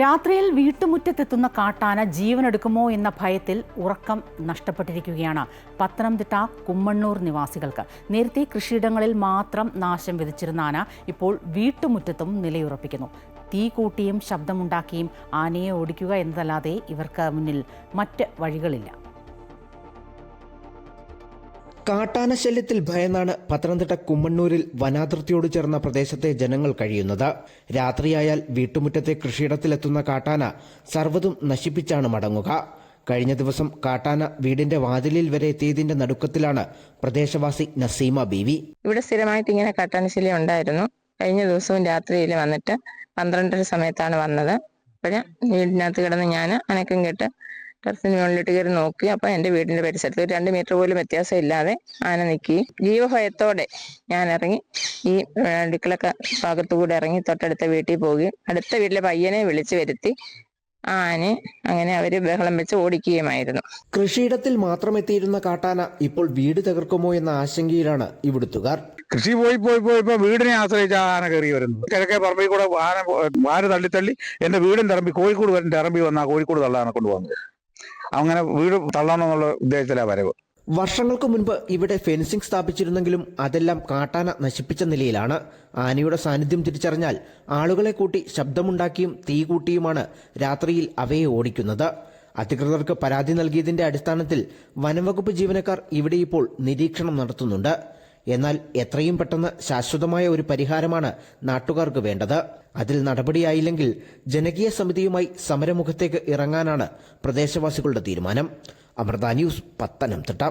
രാത്രിയിൽ വീട്ടുമുറ്റത്തെത്തുന്ന കാട്ടാന ജീവനെടുക്കുമോ എന്ന ഭയത്തിൽ ഉറക്കം നഷ്ടപ്പെട്ടിരിക്കുകയാണ് പത്തനംതിട്ട കുമ്മണ്ണൂർ നിവാസികൾക്ക്. നേരത്തെ കൃഷിയിടങ്ങളിൽ മാത്രം നാശം വിധിച്ചിരുന്ന ആന ഇപ്പോൾ വീട്ടുമുറ്റത്തും നിലയുറപ്പിക്കുന്നു. തീ കൂട്ടിയും ശബ്ദമുണ്ടാക്കിയും ആനയെ ഓടിക്കുക എന്നതല്ലാതെ ഇവർക്ക് മുന്നിൽ മറ്റ് വഴികളില്ല. കാട്ടാനശല്യത്തിൽ ഭയന്നാണ് പത്തനംതിട്ട കുമ്മണ്ണൂരിൽ വനാതിർത്തിയോട് ചേർന്ന പ്രദേശത്തെ ജനങ്ങൾ കഴിയുന്നത്. രാത്രിയായാൽ വീട്ടുമുറ്റത്തെ കൃഷിയിടത്തിലെത്തുന്ന കാട്ടാന സർവതും നശിപ്പിച്ചാണ് മടങ്ങുക. കഴിഞ്ഞ ദിവസം കാട്ടാന വീടിന്റെ വാതിലിൽ വരെ എത്തിയതിന്റെ നടുക്കത്തിലാണ് പ്രദേശവാസി നസീമ ബീവി. ഇവിടെ സ്ഥിരമായിട്ട് ഇങ്ങനെ കാട്ടാന ശല്യം ഉണ്ടായിരുന്നു. കഴിഞ്ഞ ദിവസവും രാത്രിയിൽ വന്നിട്ട് പന്ത്രണ്ടര സമയത്താണ് വന്നത്. അപ്പോഴ് വീടിനകത്ത് കിടന്ന് ഞാൻ അനക്കം കേട്ട് ടെറസിന് മുകളിലിട്ട് കയറി നോക്കി. അപ്പൊ എന്റെ വീടിന്റെ പരിസരത്ത് ഒരു രണ്ട് മീറ്റർ പോലും വ്യത്യാസം ഇല്ലാതെ ആന നിൽക്കി ജീവഭയത്തോടെ ഞാൻ ഇറങ്ങി. ഈ അടുക്കളക്ക ഭാഗത്തുകൂടെ ഇറങ്ങി തൊട്ടടുത്ത വീട്ടിൽ പോവുകയും അടുത്ത വീട്ടിലെ പയ്യനെ വിളിച്ചു വരുത്തി. ആനെ അങ്ങനെ അവർ ബഹളം വെച്ച് ഓടിക്കുകയുമായിരുന്നു. കൃഷിയിടത്തിൽ മാത്രം എത്തിയിരുന്ന കാട്ടാന ഇപ്പോൾ വീട് തകർക്കുമോ എന്ന ആശങ്കയിലാണ് ഇവിടുത്തുകാർ. കൃഷി പോയി പോയി പോയി ഇപ്പൊ വീടിനെ ആശ്രയിച്ച ആന കയറി വരുന്നു കിഴക്കേ പറമ്പിൽ കൂടെ ആന ആന തള്ളി തള്ളി എന്റെ വീടും തിറമ്പി കോഴിക്കോട് വരെ തറമ്പി വന്ന കോഴിക്കോട് തള്ളാനെ കൊണ്ടുപോകുന്നത്. അങ്ങനെ വീട് തള്ളണമെന്നുള്ള ഉദ്ദേശത്തിലാണ് വരവ്. വർഷങ്ങൾക്ക് മുൻപ് ഇവിടെ ഫെൻസിംഗ് സ്ഥാപിച്ചിരുന്നെങ്കിലും അതെല്ലാം കാട്ടാന നശിപ്പിച്ച നിലയിലാണ്. ആനയുടെ സാന്നിധ്യം തിരിച്ചറിഞ്ഞാൽ ആളുകളെ കൂട്ടി ശബ്ദമുണ്ടാക്കിയും തീ കൂട്ടിയുമാണ് രാത്രിയിൽ അവയെ ഓടിക്കുന്നത്. അധികൃതർക്ക് പരാതി നൽകിയതിന്റെ അടിസ്ഥാനത്തിൽ വനംവകുപ്പ് ജീവനക്കാർ ഇവിടെ ഇപ്പോൾ നിരീക്ഷണം നടത്തുന്നുണ്ട്. എന്നാൽ എത്രയും പെട്ടെന്ന് ശാശ്വതമായ ഒരു പരിഹാരമാണ് നാട്ടുകാർക്ക് വേണ്ടത്. അതിൽ നടപടിയായില്ലെങ്കിൽ ജനകീയ സമിതിയുമായി സമരമുഖത്തേക്ക് ഇറങ്ങാനാണ് പ്രദേശവാസികളുടെ തീരുമാനം. അമൃത ന്യൂസ് പത്തനംതിട്ട.